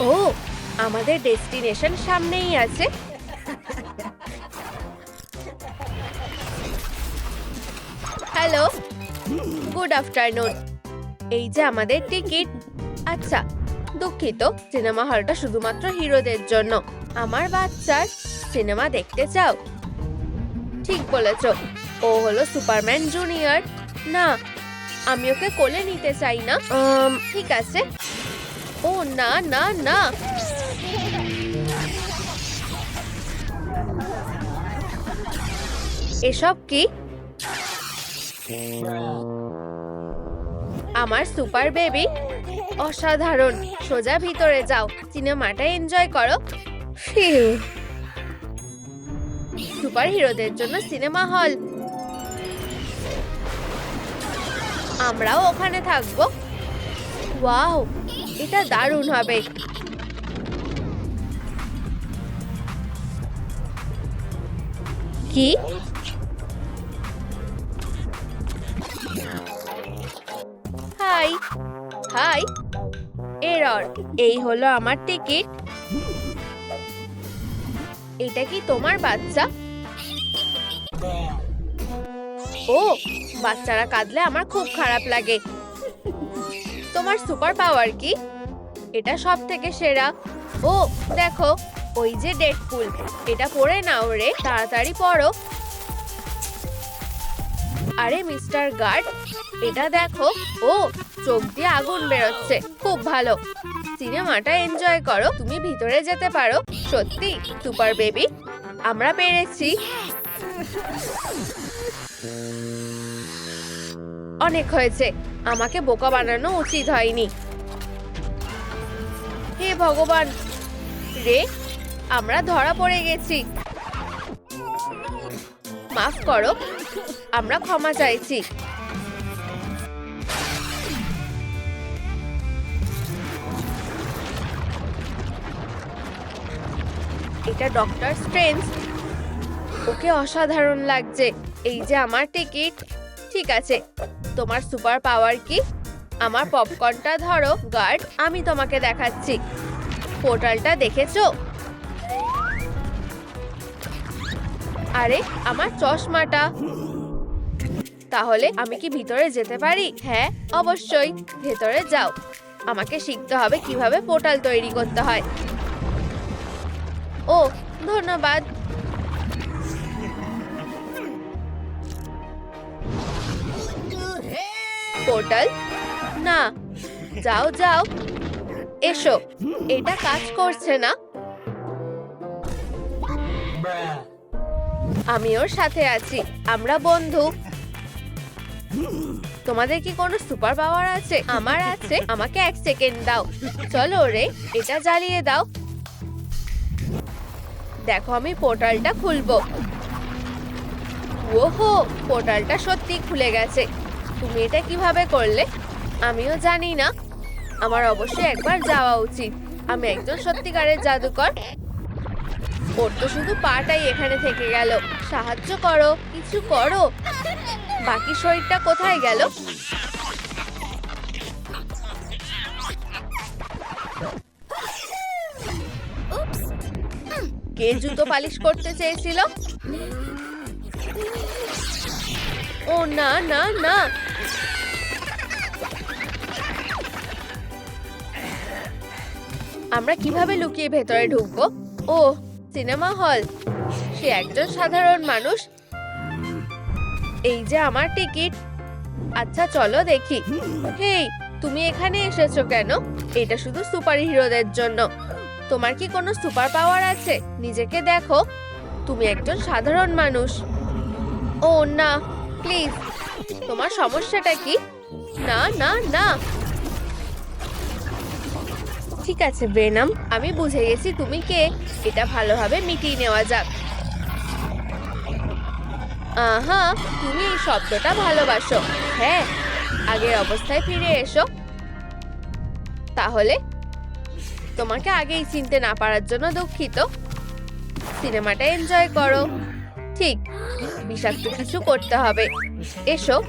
ও আমাদের ডেস্টিনেশন সামনেই আছে। Hello good afternoon. এই যে আমাদের টিকিট। আচ্ছা দুঃখিত সিনেমা হলটা শুধুমাত্র হিরোদের জন্য। আমার বাচ্চার সিনেমা দেখতে চাও? ঠিক বলেছ ও হলো সুপারম্যান জুনিয়র। না আমি ওকে কোলে নিতে চাই না। ঠিক আছে। ও না না না। এসব কি? আমার সুপার বেবি? অসাধারণ। সোজা ভিতরে যাও। সিনেমাটা এনজয় করো। সুপার হিরোদের জন্য সিনেমা হল। আমরাও ওখানে থাকব। ওয়াও। এটা দারুণ হবে। কি? High high. এরর, এই হলো আমার টিকিট। এটা কি তোমার বাচ্চা? ও, বাচ্চারা কাঁদলে আমার খুব খারাপ লাগে। তোমার সুপার পাওয়ার কি? এটা সব থেকে সেরা। ও, দেখো, ওই যে ডেডপুল। এটা পরে নাও রে, তাড়াতাড়ি পড়ো। আরে, মিস্টার গার্ড, এটা দেখো। ও, চোখ দিয়ে আগুন বেরোচ্ছে। খুব ভালো। সিনেমাটা এনজয় করো, তুমি ভিতরে যেতে পারো। সত্যি, সুপার বেবি, আমরা পেরেছি। অনেক হয়েছে। আমাকে বোকা বানানো উচিত হয়নি। হে ভগবান! রে, আমরা ধরা পড়ে গেছি। মাফ করো, আমরা ক্ষমা চাইছি। এটা ডক্টর স্ট্রেঞ্জ। ওকে অসাধারণ লাগছে। এই যে আমার টিকিট। ঠিক আছে তোমার সুপার পাওয়ার কি? আমার পপকর্নটা ধরো গার্ড আমি তোমাকে দেখাচ্ছি। পোর্টালটা দেখেছ? আরে, আমার চশমাটা। তাহলে আমি কি ভিতরে যেতে পারি? হ্যাঁ অবশ্যই, ভেতরে যাও। আমাকে শিখতে হবে কীভাবে পোর্টাল তৈরি করতে হয়। ও, ধন্যবাদ। পোর্টাল না, যাও যাও। এসো, এটা কাজ করছে না। আমি ওর সাথে আছি, আমরা বন্ধু। তোমাদের কি কোনো সুপার পাওয়ার আছে? আমার আছে, আমাকে এক সেকেন্ড দাও। চলো রে, এটা জ্বালিয়ে দাও। দেখো, আমি পোর্টালটা খুলবো। ওহো পোর্টালটা সত্যি খুলে গেছে। তুমি এটা কীভাবে করলে? আমিও জানি না। আমার অবশ্যই একবার যাওয়া উচিত। আমি একজন সত্যিকারের জাদুকর। ওর তো শুধু পাটাই এখানে থেকে গেল। সাহায্য করো কিছু করো। বাকি শরীরটা কোথায় গেল? কে জুতো পালিশ করতে চেয়েছিল? ও না না না। আমরা কীভাবে লুকিয়ে ভেতরে ঢুকবো? ও, সিনেমা হল। সে একজন সাধারণ মানুষ। এই যে আমার টিকিট। আচ্ছা চলো দেখি। হেই, তুমি এখানে এসেছ কেন? এটা শুধু সুপার হিরোদের জন্য। তোমার কি কোনো সুপার পাওয়ার আছে? নিজেকে দেখো। তুমি একজন সাধারণ মানুষ। ও, না, প্লিজ। তোমার সমস্যাটা কি? না না না। ঠিক আছে ব্রেনাম আমি বুঝে গেছি তুমি কে। এটা ভালোভাবে মিটিয়ে নেওয়া যাক। আহা, তুমি এই শব্দটা ভালোবাসো। হ্যাঁ আগের অবস্থায় ফিরে এসো। তাহলে, তোমাকে আগেই চিনতে না পারার জন্য দুঃখিত। সিনেমাটা এনজয় করো। ঠিক, বিষাক্ত কিছু করতে হবে। এসো।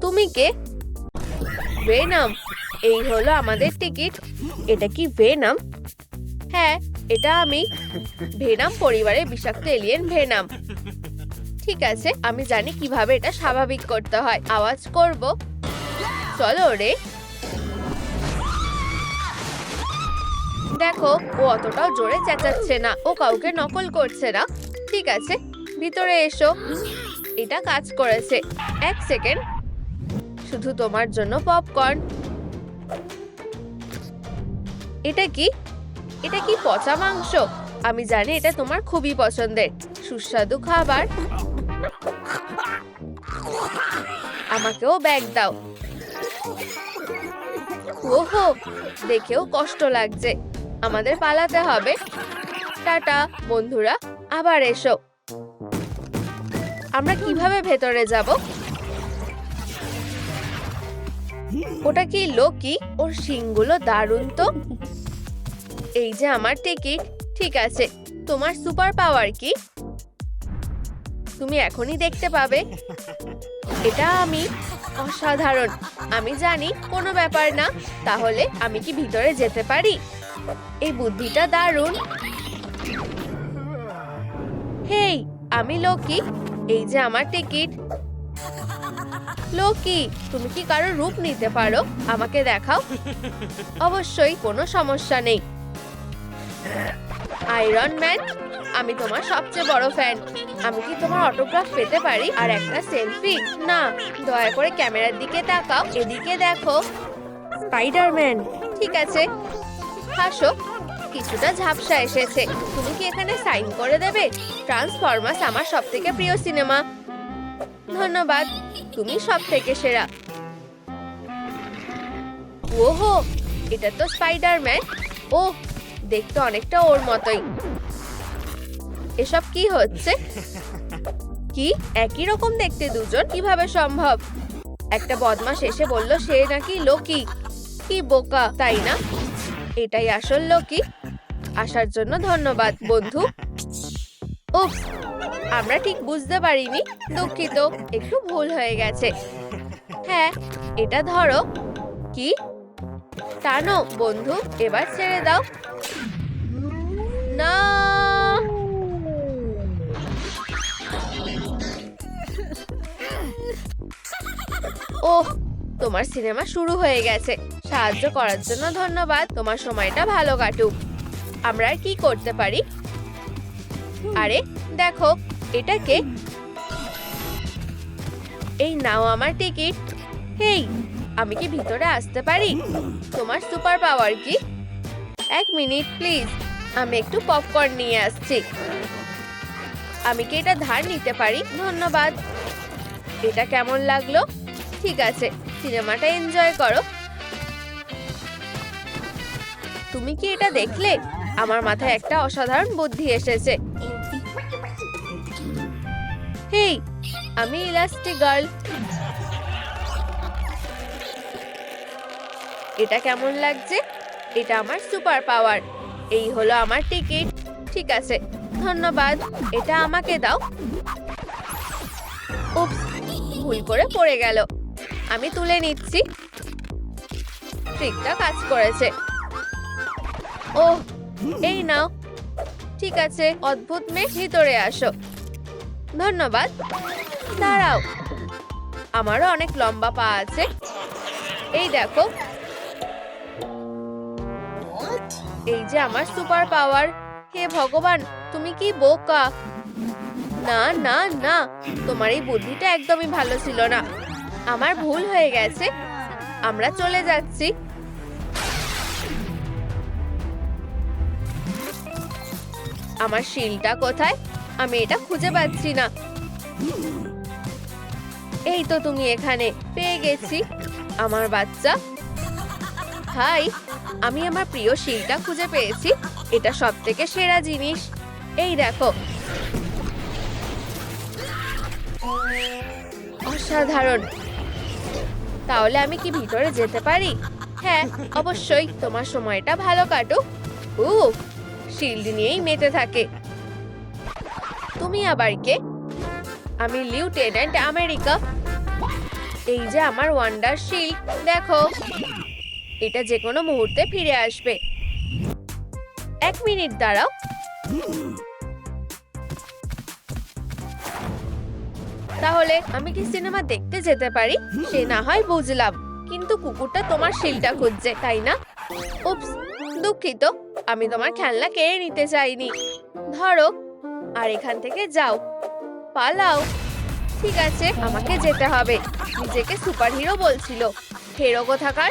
তুমি কে? বেনাম এই হলো আমাদের টিকিট। এটা কি ভেনাম? হ্যাঁ এটা আমি। ভেনাম পরিবারের বিষাক্ত এলিয়েন ভেনাম। ঠিক আছে, আমি জানি কীভাবে এটা স্বাভাবিক করতে হয়। আওয়াজ করব। চলো রে। দেখো, ও অতটাও জোরে চেঁচাচ্ছে না। ও কাউকে নকল করছে না। ঠিক আছে, ভিতরে এসো। এটা কাজ করেছে। এক সেকেন্ড। শুধু তোমার জন্য পপকর্ন। এটা কি? এটা কি পচা মাংস? আমি জানি এটা তোমার খুবই পছন্দের। সুস্বাদু খাবার। আমাকেও ব্যাগ দাও। ওহো, দেখেও কষ্ট লাগছে। আমাদের পালাতে হবে। টাটা, বন্ধুরা, আবার এসো। আমরা কীভাবে ভেতরে যাব? ওটা কি লোকি? ওর শিংগুলো দারুণ তো। এই যে আমার টিকিট। ঠিক আছে, তোমার সুপার পাওয়ার কি? তুমি এখনই দেখতে পাবে। এটা আমি অসাধারণ। আমি জানি কোনো ব্যাপার না, তাহলে আমি কি ভিতরে যেতে পারি? এই বুদ্ধিটা দারুণ। হেই, আমি লোকি। এই যে আমার টিকিট। লোকি, তুমি কি কারও রূপ নিতে পারো? আমাকে দেখাও। অবশ্যই কোনো সমস্যা নেই। আয়রন ম্যান আমি তোমার সবচেয়ে বড় ফ্যান আমি কি তোমার অটোগ্রাফ পেতে পারি? আর একটা সেলফি না, দয়া করে ক্যামেরার দিকে তাকাও, এদিকে দেখো। স্পাইডারম্যান ঠিক আছে। হাসো, কিছুটা ঝাপসা এসেছে। তুমি কি এখানে সাইন করে দেবে? ট্রান্সফরমার্স আমার সব থেকে প্রিয় সিনেমা ধন্যবাদ, তুমি সব থেকে সেরা। ওহো, এটা তো স্পাইডারম্যান। ও দেখতে অনেকটা ওর মতোই। এসব কি হচ্ছে? কি? একই রকম দেখতে দুজন? কীভাবে সম্ভব? একটা বদমাস এসে বলল, সে নাকি লোকি। কি বোকা, তাই না? এটাই আসল লোকি। আসার জন্য ধন্যবাদ, বন্ধু। উফ আমরা ঠিক বুঝতে পারিনি, দুঃখিত, একটু ভুল হয়ে গেছে। হ্যাঁ এটা ধরো। কি? টানো বন্ধু, এবার ছেড়ে দাও। না। ওহ, তোমার সিনেমা শুরু হয়ে গেছে। সাহায্য করার জন্য ধন্যবাদ, তোমার সময়টা ভালো কাটুক। আমরা কি করতে পারি? আরে, দেখো এটা কে এই নাও আমার টিকিট। হেই, আমি কি ভিতরে আসতে পারি? তোমার সুপার পাওয়ার কি? এক মিনিট, প্লিজ। আমি একটু পপকর্ন নিয়ে আসছি। আমি কি এটা ধার নিতে পারি? ধন্যবাদ। এটা কেমন লাগল? ঠিক আছে, সিনেমাটা এনজয় করো। তুমি কি এটা দেখলে? আমার মাথায় একটা অসাধারণ বুদ্ধি এসেছে। হেই, আমি ইলাস্টিক গার্ল। এটা কেমন লাগছে? এটা আমার সুপার পাওয়ার। এই হলো আমার টিকিট। ঠিক আছে, ধন্যবাদ। এটা আমাকে দাও। উপস ভুল করে পড়ে গেল। আমি তুলে নিচ্ছি। ট্রিকটা কাজ করেছে। ও এই নাও। ঠিক আছে, অদ্ভুত মেয়ে ভিতরে আসো। ধন্যবাদ। দাঁড়াও। আমারও অনেক লম্বা পা আছে। এই দেখো। এই যে আমার সুপার পাওয়ার। হে ভগবান তুমি কি বোকা? না না না তোমার এই বুদ্ধিটা একদমই ভালো ছিল না। আমার ভুল হয়ে গেছে। আমরা চলে যাচ্ছি। আমার শিলটা কোথায়? আমি এটা খুঁজে পাচ্ছি না। এই তো তুমি এখানে, পেয়ে গেছি। আমার বাচ্চা। হাই, আমি আমার প্রিয় শিলটা খুঁজে পেয়েছি। এটা সব থেকে সেরা জিনিস। এই দেখো। অসাধারণ। তাহলে আমি কি ভিতরে যেতে পারি? হ্যাঁ অবশ্যই। তোমার সময়টা ভালো কাটুক। উ শিল্ড নিয়েই মেতে থাকে। তুমি আবার কে? আমি লিউটেন্যান্ট আমেরিকা এই যে আমার ওয়ান্ডার শিল্ড দেখো। এটা যে কোনো মুহূর্তে ফিরে আসবে। এক মিনিট দাঁড়াও। তাহলে আমি কি সিনেমা দেখতে যেতে পারি? সে না হয় বুঝলাম। কিন্তু কুকুরটা তোমার শিলটা খুঁজছে, তাই না? উপস দুঃখিত। আমি তোমার খেলনা কেড়ে নিতে চাইনি। ধরো আর এখান থেকে যাও। পালাও। ঠিক আছে, আমাকে যেতে হবে। নিজেকে সুপারহিরো বলছিল। হেরো কোথাকার